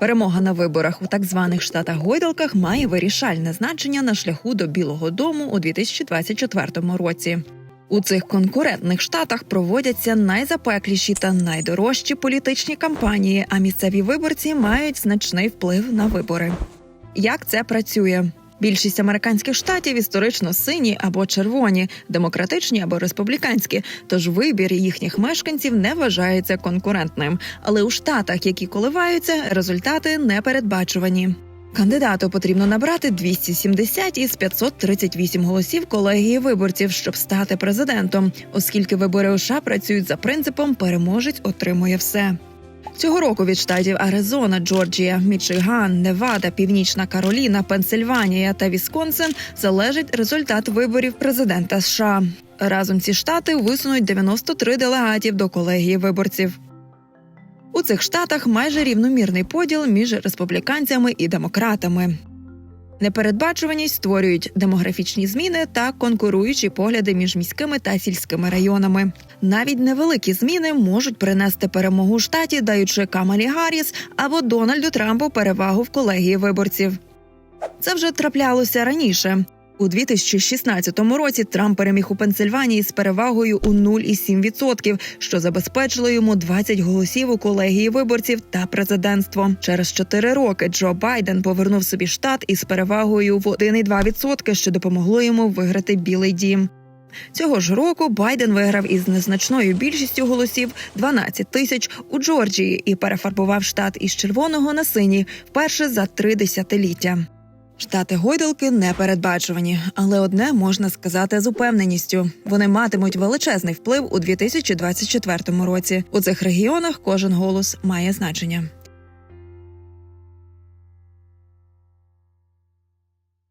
Перемога на виборах у так званих штатах гойдалках має вирішальне значення на шляху до Білого Дому у 2024 році. У цих конкурентних штатах проводяться найзапекліші та найдорожчі політичні кампанії, а місцеві виборці мають значний вплив на вибори. Як це працює? Більшість американських штатів історично сині або червоні, демократичні або республіканські. Тож вибір їхніх мешканців не вважається конкурентним. Але у штатах, які коливаються, результати непередбачувані. Кандидату потрібно набрати 270 із 538 голосів колегії виборців, щоб стати президентом, оскільки вибори у США працюють за принципом переможець отримує все. Цього року від штатів Аризона, Джорджія, Мічиган, Невада, Північна Кароліна, Пенсильванія та Вісконсин залежить результат виборів президента США. Разом ці штати висунуть 93 делегатів до колегії виборців. У цих штатах майже рівномірний поділ між республіканцями і демократами. Непередбачуваність створюють демографічні зміни та конкуруючі погляди між міськими та сільськими районами. Навіть невеликі зміни можуть принести перемогу штаті, даючи Камалі Гарріс або Дональду Трампу перевагу в колегії виборців. Це вже траплялося раніше. У 2016 році Трамп переміг у Пенсильванії з перевагою у 0,7%, що забезпечило йому 20 голосів у колегії виборців та президентство. Через 4 роки Джо Байден повернув собі штат із перевагою в 1,2%, що допомогло йому виграти Білий дім. Цього ж року Байден виграв із незначною більшістю голосів 12 тисяч у Джорджії і перефарбував штат із червоного на синій вперше за три десятиліття. Штати гойдалки не передбачувані, але одне можна сказати з упевненістю: вони матимуть величезний вплив у 2024 році. У цих регіонах кожен голос має значення.